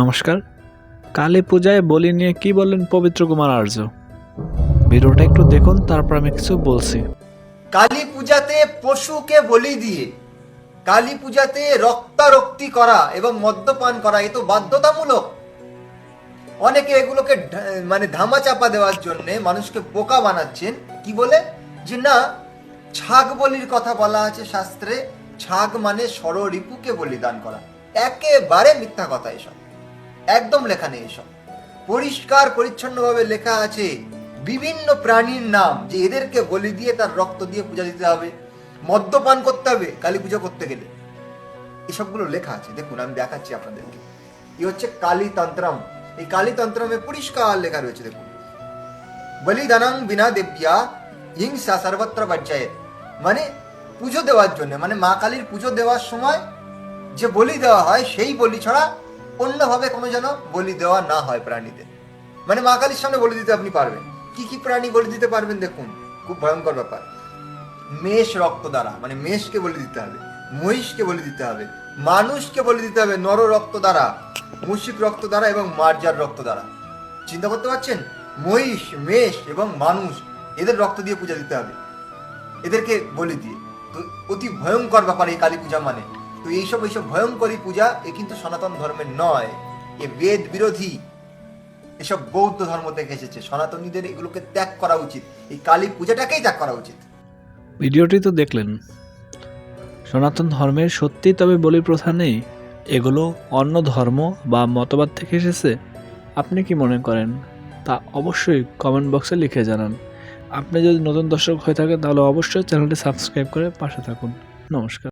নমস্কার। কালী পূজায় বলি নিয়ে কি বললেন পবিত্র কুমার আর্য? ভিডিওটা একটু দেখুন, তারপর আমি কিছু বলছি। কালী পূজাতে পশুকে বলি দিয়ে, কালী পূজাতে রক্তারক্তি করা এবং মদ্যপান করা, এ তো বাধ্যতামূলক। অনেকে এগুলোকে মানে ধামা চাপা দেওয়ার জন্য মানুষকে বোকা বানাচ্ছেন। কি বলে? যে না, ছাগ বলির কথা বলা আছে শাস্ত্রে। ছাগ মানে ষড়রিপুকে বলিদান করা। একেবারে মিথ্যা কথা এসব। একদম লেখা নেই এসব। পরিষ্কার, পরিচ্ছন্নভাবে লেখা আছে, বিভিন্ন প্রাণীর নাম যে এদেরকে বলি দিয়ে তার রক্ত দিয়ে পূজা দিতে হবে, মদ্যপান করতে হবে, কালী পুজো করতে গেলে। এসবগুলো লেখা আছে। দেখুন, আমি দেখাচ্ছি আপনাদেরকে। এই হচ্ছে কালী তন্ত্রম এই কালী তন্ত্রমে পরিষ্কার লেখা রয়েছে, দেখুন। বলিদানং বিনা দেব্যা, হিংসা সর্বত্র বাচ্চায়েত মানে পুজো দেওয়ার জন্য মানে মা কালীর পুজো দেওয়ার সময় যে বলি দেওয়া হয়, সেই বলি ছাড়া অন্যভাবে কোনো যেন বলি দেওয়া না হয় প্রাণীদের। মানে মা কালীর সামনে বলি দিতে আপনি পারবেন। কি কি প্রাণী বলি দিতে পারবেন দেখুন, খুব ভয়ঙ্কর ব্যাপার। মেষ রক্ত দ্বারা মানে মেষকে বলি দিতে হবে, মহিষকে বলি দিতে হবে, মানুষকে বলি দিতে হবে নর রক্ত দ্বারা মুশিক রক্ত দ্বারা এবং মার্জার রক্ত দ্বারা। চিন্তা করতে পারছেন? মহিষ, মেষ এবং মানুষ, এদের রক্ত দিয়ে পূজা দিতে হবে। এদেরকে বলি দিয়ে। তো অতি ভয়ঙ্কর ব্যাপার এই কালী পূজা মানে। তো এইসব এইসব ভয়ঙ্করী পূজা এ কিন্তু সনাতন ধর্মের নয়। এ বেদ বিরোধী। এসব বৌদ্ধ ধর্ম থেকে এসেছে। সনাতনীদের এগুলোকে ত্যাগ করা উচিত। এই কালী পূজাটাকেই ত্যাগ করা উচিত। ভিডিওটি তো দেখলেন। সনাতন ধর্মের সত্যি তবে বলি প্রথা নেই। এগুলো অন্য ধর্ম বা মতবাদ থেকে এসেছে। আপনি কি মনে করেন? তা অবশ্যই কমেন্ট বক্সে লিখে জানান। আপনি যদি নতুন দর্শক হয়ে থাকেন, তাহলে অবশ্যই চ্যানেলটি সাবস্ক্রাইব করে পাশে থাকুন। নমস্কার।